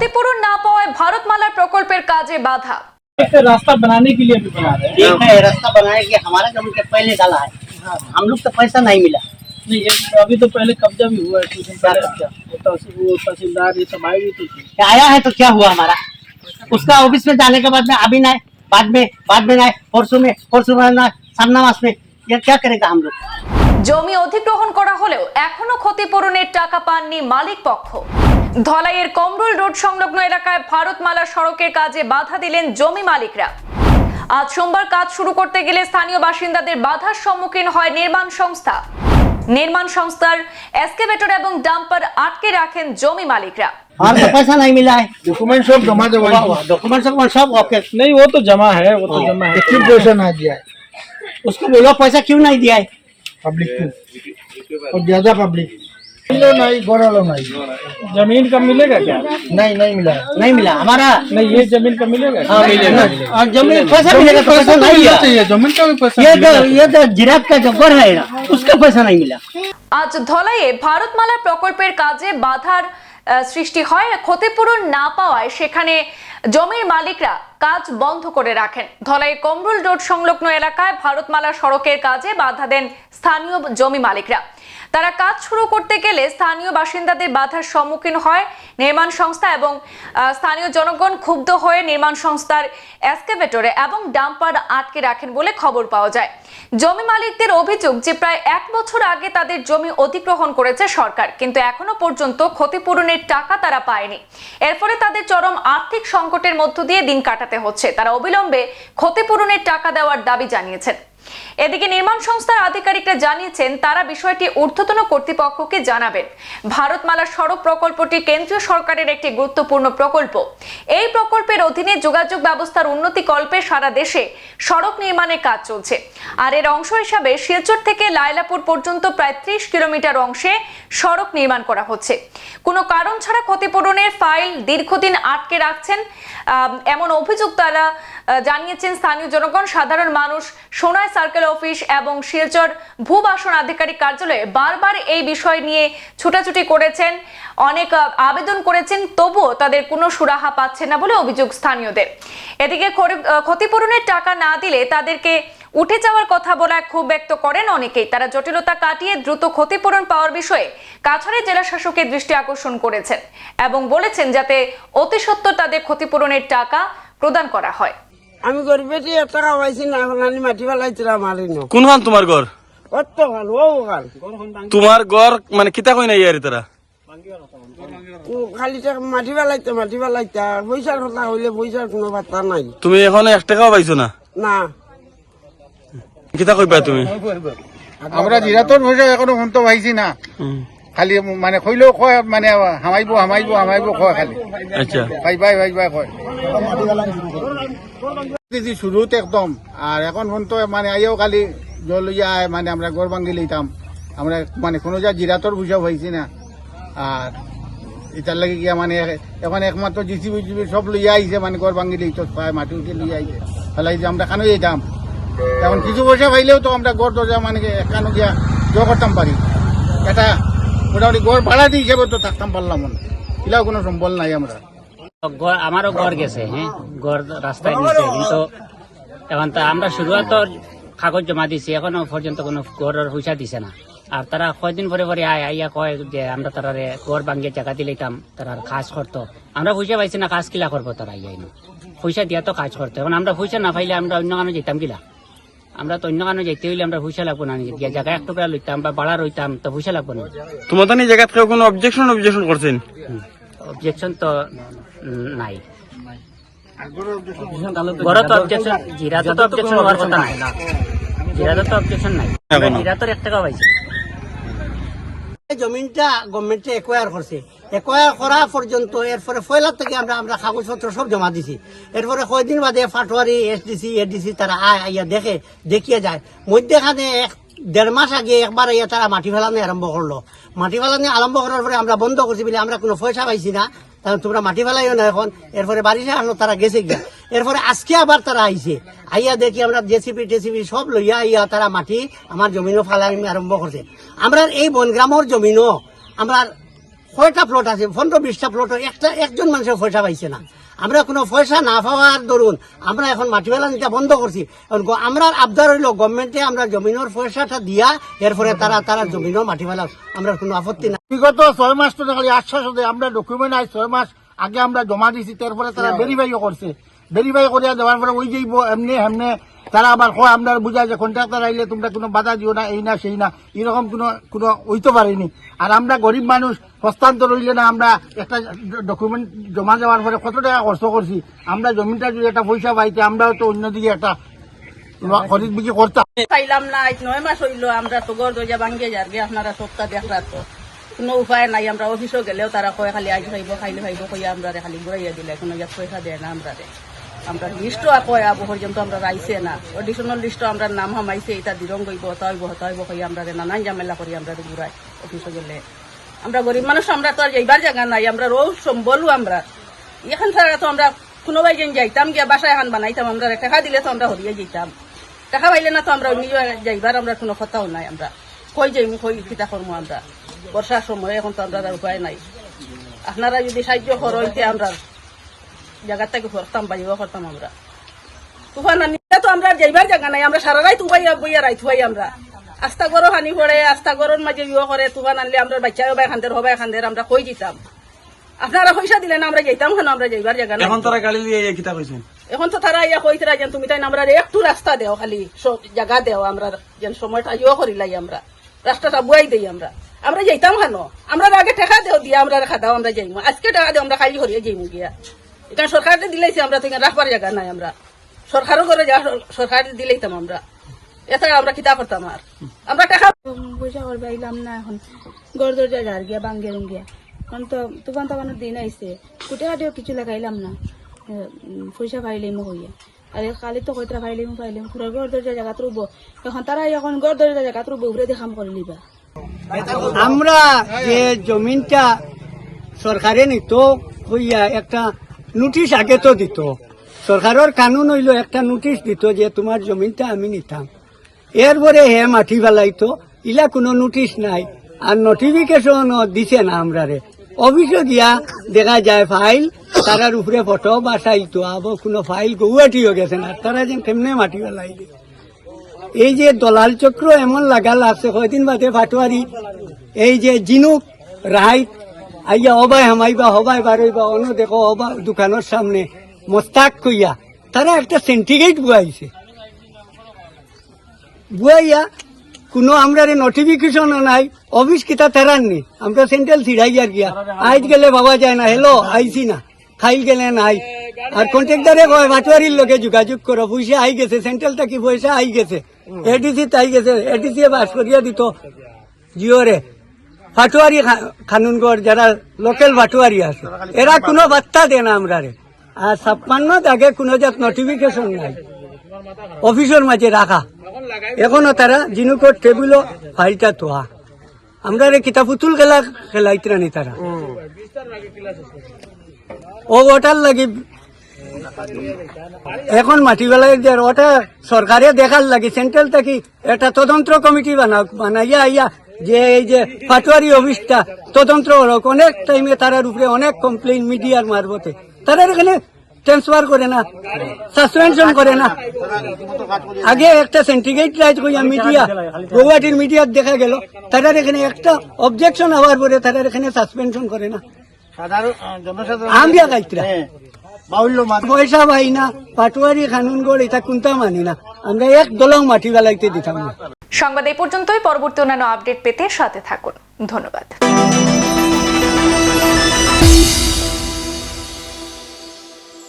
ক্ষতিপূরণ না পাওয়ায় ভারতমালার প্রকল্পের কাজে বাধা ऐसे रास्ता बनाने के लिए भी बना रहे हैं ठीक है रास्ता बनाए कि हमारा जमीन के पहले डाला है हम लोग को पैसा नहीं मिला नहीं एक अभी तो पहले कब्जा भी हुआ है कुछ दिन पहले क्या वो तहसील- वो तहसीलदार ये सब आए भी तो थे आया है तो क्या हुआ हमारा उसका ऑफिस में जाने के बाद में अभी ना बाद में बाद में ना परसों में परसों में ना सामना मास में ये क्या करेगा हम लोग জমি অধিগ্রহণ করা হলেও এখনো ক্ষতিপূরণের টাকা পাননি মালিক পক্ষ ধলাইয়ের কমরুল রোড সংলগ্ন এলাকায় ভারতমালা সড়কের কাজে বাধা দিলেন জমি মালিকরা আজ সোমবার কাজ শুরু করতে গেলে স্থানীয় বাসিন্দাদের বাধার সম্মুখীন হয় নির্মাণ সংস্থা নির্মাণ সংস্থার এসকেভেটর এবং ডাম্পার আটকে রাখেন জমি মালিকরা हमारा तो पैसा नहीं मिला है डॉक्यूमेंट सब जमा दे डॉक्यूमेंट सब सब ओके नहीं वो तो जमा है वो तो जमा है क्यों पैसा ना दिया है उसको बोलो पैसा क्यों नहीं दिया है पब्लिक को और ज्यादा पब्लिक लो नहीं गोरा लो नहीं जमीन का मिलेगा क्या नहीं नहीं मिला नहीं मिला हमारा नहीं ये जमीन का मिलेगा क्या? हाँ मिलेगा और जमीन पैसा मिलेगा तो पैसा नहीं दिया चाहिए जमीन का भी पैसा ये जो ये जो जिरात का जो घर है ना उसका पैसा नहीं मिला আজ ধলাইয়ে ভারতমালা প্রকল্পের কাজে বাধার আহ, সৃষ্টি হয় ক্ষতিপূরণ না পাওয়ায় সেখানে জমির মালিকরা কাজ বন্ধ করে রাখেন ধলাই কমরুল রোড সংলগ্ন এলাকায় ভারতমালা সড়কের কাজে বাধা দেন স্থানীয় জমি মালিকরা তারা কাজ শুরু করতে গেলে স্থানীয় বাসিন্দাদের বাধার সম্মুখীন হয় নির্মাণ সংস্থা এবং স্থানীয় জনগণ ক্ষুব্ধ হয়ে নির্মাণ সংস্থার এসকেভেটরে এবং ডাম্পার আটকে রাখেন বলে খবর পাওয়া যায়। জমি মালিকদের অভিযোগ যে প্রায় এক বছর আগে তাদের জমি অধিগ্রহণ করেছে সরকার, কিন্তু এখনও পর্যন্ত ক্ষতিপূরণের টাকা তারা পায়নি। এর ফলে তাদের চরম আর্থিক সংকটের মধ্য দিয়ে দিন কাটাতে হচ্ছে। তারা অবিলম্বে ক্ষতিপূরণের টাকা দেওয়ার দাবি জানিয়েছেন। এদিকে নির্মাণ সংস্থার আধিকারিকরা জানিয়েছেন, তারা বিষয়টি ঊর্ধ্বতন কর্তৃপক্ষকে জানাবেন। ভারতমালা সড়ক প্রকল্পটি কেন্দ্রীয় সরকারের একটি গুরুত্বপূর্ণ প্রকল্প। এই প্রকল্পের অধীনে যোগাযোগ ব্যবস্থার উন্নতি কল্পে সারা দেশে সড়ক নির্মাণের কাজ চলছে। আর এর অংশ হিসাবে শিলচর থেকে লায়লাপুর পর্যন্ত প্রায় ত্রিশ কিলোমিটার অংশে সড়ক নির্মাণ করা হচ্ছে। কোনো কারণ ছাড়া ক্ষতিপূরণের ফাইল দীর্ঘদিন আটকে রাখছেন। এমন অভিযোগ তারা জানিয়েছেন স্থানীয় জনগণ। সাধারণ মানুষ সোনায় সার্কেল অফিস এবং শিলচর ভূবাসন আধিকারিক কার্যালয়ে বারবার এই বিষয় নিয়ে ছুটাছুটি করেছেন। অনেক আবেদন করেছেন, তবুও তাদের কোনো সুরাহা পাচ্ছে না বলে অভিযোগ স্থানীয়দের। এদিকে ক্ষতিপূরণের টাকা না দিলে তাদেরকে উঠে যাওয়ার কথা বলায় ক্ষোভ ব্যক্ত করেন অনেকেই। তারা জটিলতা কাটিয়ে দ্রুত ক্ষতিপূরণ পাওয়ার বিষয়ে কাছাড়ের জেলা শাসকের দৃষ্টি আকর্ষণ করেছেন এবং বলেছেন যাতে অতি সত্বর তাদের ক্ষতিপূরণের টাকা প্রদান করা হয়। আমি গরিবেটি এত খাওয়াইছি না এখন আমি মাটি ফেলাইছিলাম মারি নো। কোনখান তোমার ঘর কত গাল ও গাল তোমার ঘর মানে কিতা কই না ইয়ারি তারা খালি মাটি ফেলাইতে মাটি ফেলাইতে পয়সার কথা হইলে পয়সার কোনো বার্তা নাই। তুমি এখন এক টাকাও পাইছো না? না। কিতা কইবা তুমি? আমরা জিরাতর পয়সা এখনও ফোন তো পাইছি না। খালি মানে কইলেও কয় মানে হামাইব হামাইব হামাইব কয় খালি। আচ্ছা। ভাই ভাই ভাই ভাই কয়। শুরুতে একদম আর এখন ফোন তো মানে আইও খালি জল আয় মানে আমরা গড় ভাঙ্গি লইতাম আমরা মানে কোনো যা জিরাতর পয়সা পাইছি না। আর এটার লাগে গিয়া মানে এখন একমাত্র জিসিবি জিবি সব লইয়া আইছে মানে গড় ভাঙ্গি লইত পায় মাটি উঠে লইয়া আইছে। এই যে আমরা কানো যেতাম এখন কিছু পয়সা পাইলেও তো আমরা গড় দরজা মানে একানো গিয়া জো করতাম পারি এটা মোটামুটি গড় ভাড়া দিয়ে হিসেবে তো থাকতাম পারলাম না। এটাও কোনো সম্বল নাই আমরা। গড় আমারও গড় গেছে হ্যাঁ? গড় রাস্তায় নিচে, কিন্তু এখন তো আমরা শুরুয়াত কাগজ জমা দিছি, এখনও পর্যন্ত কোনো গড়ের পয়সা দিছে না। আর তারা কয়দিন পরে পরে আয় আইয়া কয় যে আমরা তারা গড় ভাঙ্গিয়ে জায়গা দিলাম তারা কাজ করতো। আমরা পয়সা পাইছি না, কাজ কিলা করব তারা আইয়া ইনো। পয়সা দিয়া তো কাজ করতো। এখন আমরা পয়সা না পাইলে আমরা অন্য কারণে যেতাম কিলা? আমরা তো অন্য কারণে যাইতে হইলে আমরা পয়সা লাগবো না জায়গা এক টুকরা লইতাম বা বাড়া রইতাম তো পয়সা লাগবো না। তোমাদের এই জায়গা থেকে কোনো অবজেকশন অবজেকশন করছেন? অবজেকশন তো নাই। গড়ত তো অবজেকশন জিরাতে তো অবজেকশন হওয়ার কথা নাই। জিরাতে তো অবজেকশন নাই। এখনও। জিরাতর এক টাকা পাইছে জমিনটা গভর্নমেন্টে একোয়ার করছে। একোয়ার করা পর্যন্ত এরপরে পয়লা থেকে আমরা আমরা কাগজপত্র সব জমা দিছি। এরপরে কয়দিন বাদে ফাটোয়ারি এসডিসি এডিসি তারা আয় আইয়া দেখে দেখিয়ে যায়। মধ্যেখানে এক দেড় মাস আগে একবার আইয়া তারা মাটি ফেলানো আরম্ভ করল। মাটি ফেলানো আরম্ভ করার পরে আমরা বন্ধ করছি বলে আমরা কোনো পয়সা পাইছি না। তোমরা মাটি ফেলাইও না এখন। এরপরে বাড়িতে আসলো তারা গেছে গিয়া। এরপরে আজকে আবার তারা আইছে। আইয়া দেখি আমরা জেসিপি টেসিপি সব লইয়া আইয়া তারা মাটি আমার জমিনও ফালাই আরম্ভ করছে। আমরা এই বনগ্রামের জমিনও আমরা কয়টা প্লট আছে পনেরো বিশটা প্লট একটা একজন মানুষের পয়সা পাইছে না। আমরা কোনো পয়সা না পাওয়ার দরুন আমরা এখন মাটি মাটিবেলা নিতে বন্ধ করছি আমরা আবদার হইল গভর্নমেন্টে আমরা জমিনের পয়সাটা দিয়া এরপরে তারা তারা জমিনের মাটিবেলা আমরা কোনো আপত্তি না বিগত ছয় মাস তো খালি আশ্বাস আমরা ডকুমেন্ট আই ছয় মাস আগে আমরা জমা দিছি তারপরে তারা ভেরিফাইও করছে। ভেরিফাই করিয়া দেওয়ার পরে ওই যাইব এমনি এমনি তারা আবার কয়, আমরা বুঝায় যে কন্ট্রাক্টর আইলে তোমরা কোনো বাধা দিও না, এই না, সেই না, এরকম কোনো কোনো হইতে পারেনি। আর আমরা গরিব মানুষ, হস্তান্তর হইলে না আমরা একটা ডকুমেন্ট জমা দেওয়ার পরে কত টাকা খরচ করছি? আমরা জমিটা যদি একটা পয়সা পাইতে, আমরাও তো অন্যদিকে একটা পাইলাম না আমরা যার কোনো উপায় নাই, আমরা অফিসও গেলেও তারা কয়, খালি আজ খাইব খাইলে খাইব, কইয়া আমরা খালি ঘুরাইয়া দিলে, কোনো পয়সা দেয় না আমরা আমরা লিস্টও কয় আবু পর্যন্ত আমরা রাইছে না। অডিশনাল লিস্টও আমরা নাম হামাইছে এটা দিরং গইব হতাইব হতাইব কইয়া আমরা নানান ঝামেলা করি আমরা ঘুরাই অফিসও গেলে। আমরা গরিব মানুষ আমরা তো আর যাইবার জায়গা নাই, আমরা রোজ সম্বলু আমরা। এখান ছাড়া তো আমরা কোনোবাই যেন যাইতাম, গিয়া বাসায় এখন বানাইতাম, আমরা টাকা দিলে তো আমরা হরিয়ে যেতাম টাকা পাইলে না তো আমরা যাইবার আমরা কোনো কথাও নাই আমরা। কই যাইমু কই কিতা করব আমরা। বর্ষার সময় এখন তো আমরা উপায় নাই। আপনারা যদি সাহায্য করইতে আমরা জায়গার থেকে করতাম বাড়িও করতাম আমরা। তুফান আনিলে তো আমরা যাইবার জায়গা নাই আমরা সারা রাত উপাই বইয়া রাইত হই আমরা। আস্তা গরো হানি পড়ে আস্তা গরোর মাঝে ইয়ে করে তুফান আনলে আমরা বাচ্চা হবাই খান্দের হবাই খান্দের আমরা কই দিতাম? আপনারা পয়সা দিলে না আমরা যাইতাম কেন? আমরা যাইবার জায়গা এখন তারা গাড়ি দিয়ে কিতা কইছেন। এখন তো তারা ইয়া কইতরা যেন তুমি তাই আমরা একটু রাস্তা দেও খালি সব জায়গা দেও আমরা যেন সময়টা ইয়ে করিলাই আমরা। রাস্তাটা বুয়াই দেই আমরা। আমরা যাইতাম কেন? আমরা আগে টাকা দেও দিয়া আমরা রেখা দাও আমরা যাইমু। আজকে টাকা দেও আমরা খালি হরিয়ে যাইমু গিয়া। এখানে সরকারে দিলাইছে আমরা তো এখানে রাখবার জায়গা নাই আমরা। সরকারও করে যা সরকার দিলাইতাম আমরা। এছাড়া আমরা কিতা করতাম আর? আমরা টাকা পয়সা করবে আইলাম না এখন। গড় দরজা যার গিয়া বাঙ্গে গিয়া এখন তো তুফান তাফানের দিন আইছে। কুটে কাটিও কিছু লাগাইলাম না। পয়সা পাইলেই মো হইয়া। আর কালি তো কইতরা পাইলেই মো পাইলেম পুরো গড় দরজা জায়গা রুব। এখন তারা এখন গড় দরজা জায়গা রুব উপরে দেখাম করে লিবা আমরা যে জমিনটা সরকারে নিত হইয়া একটা নোটিশ আগে তো দিত। সরকারের কানুন হইল একটা নোটিশ দিত যে তোমার জমিনটা আমি নিতাম। এরপরে হে মাটি ফেলাইতো, ইলা কোনো নোটিশ নাই। আর নোটিফিকেশন দিছে না আমরারে। অফিসে গিয়া দেখা যায় ফাইল তারার উপরে ফটো বাসাইতো। আবার কোনো ফাইল গৌয়াটিও গেছে না তারা যে কেমনে মাটি ফেলাই এই যে দলাল চক্র এমন লাগা লাগছে কয়দিন বাদে ফাটোয়ারি এই যে জিনুক রায় আইয়া অবাই হামাইবা হবাই বারইবা অন্য দেখো অবা দোকানের সামনে। মোস্তাক কইয়া তারা একটা সেন্টিগেট বুয়াইছে। বুয়াইয়া কোনো আমরা রে নোটিফিকেশনও নাই অফিস কিতা তেরান নি আমরা সেন্ট্রাল ছিড়াইয়ার গিয়া। আইজ গেলে বাবা যায় না হেলো আইছি না খাইল গেলে নাই আর কন্ট্রাক্টারে কয় ভাটুয়ারির লোকে যোগাযোগ করো পয়সা আই গেছে সেন্ট্রাল থেকে পয়সা আই গেছে? এডিসি তাই গেছে এডিসি বাস করিয়া দিত। জিওরে। ভাটুয়ারি খানুনগড়, যারা লোকাল ভাটুয়ারি আছে, এরা কোনো বার্তা দেয় না আমরা আর ছাপ্পান্ন আগে কোনো জাত নোটিফিকেশন নাই। অফিসের মাঝে রাখা। এখনও তারা জিনুকর টেবিলও ফাইলটা তোয়া। আমরা রে কিতা পুতুল খেলা খেলাইতরানি তারা। ও ওটার লাগি, এখন মাটি বেলায় যে ওটা সরকারে দেখার লাগে সেন্ট্রাল থেকে একটা তদন্ত কমিটি বানাক বানাইয়া আইয়া যে এই যে পাটোয়ারি অফিসটা তদন্ত হোক অনেক টাইমে তারার উপরে অনেক কমপ্লেন মিডিয়ার মারবতে তারা এখানে ট্রান্সফার করে না সাসপেনশন করে না। আগে একটা সেন্টিগ্রেট রাইট কইয়া মিডিয়া গৌহাটির মিডিয়ার দেখা গেল। তারার এখানে একটা অবজেকশন হওয়ার পরে তারার এখানে সাসপেনশন করে না। আমরা গাইতরা পয়সা পাই না পাটোয়ারি খানুনগড় এটা কোনটা মানি না। আমরা এক দলং মাটি বেলাইতে দিতাম না। সংবাদ এই পর্যন্তই। পরবর্তী অন্যান্য আপডেট পেতে সাথে থাকুন। ধন্যবাদ।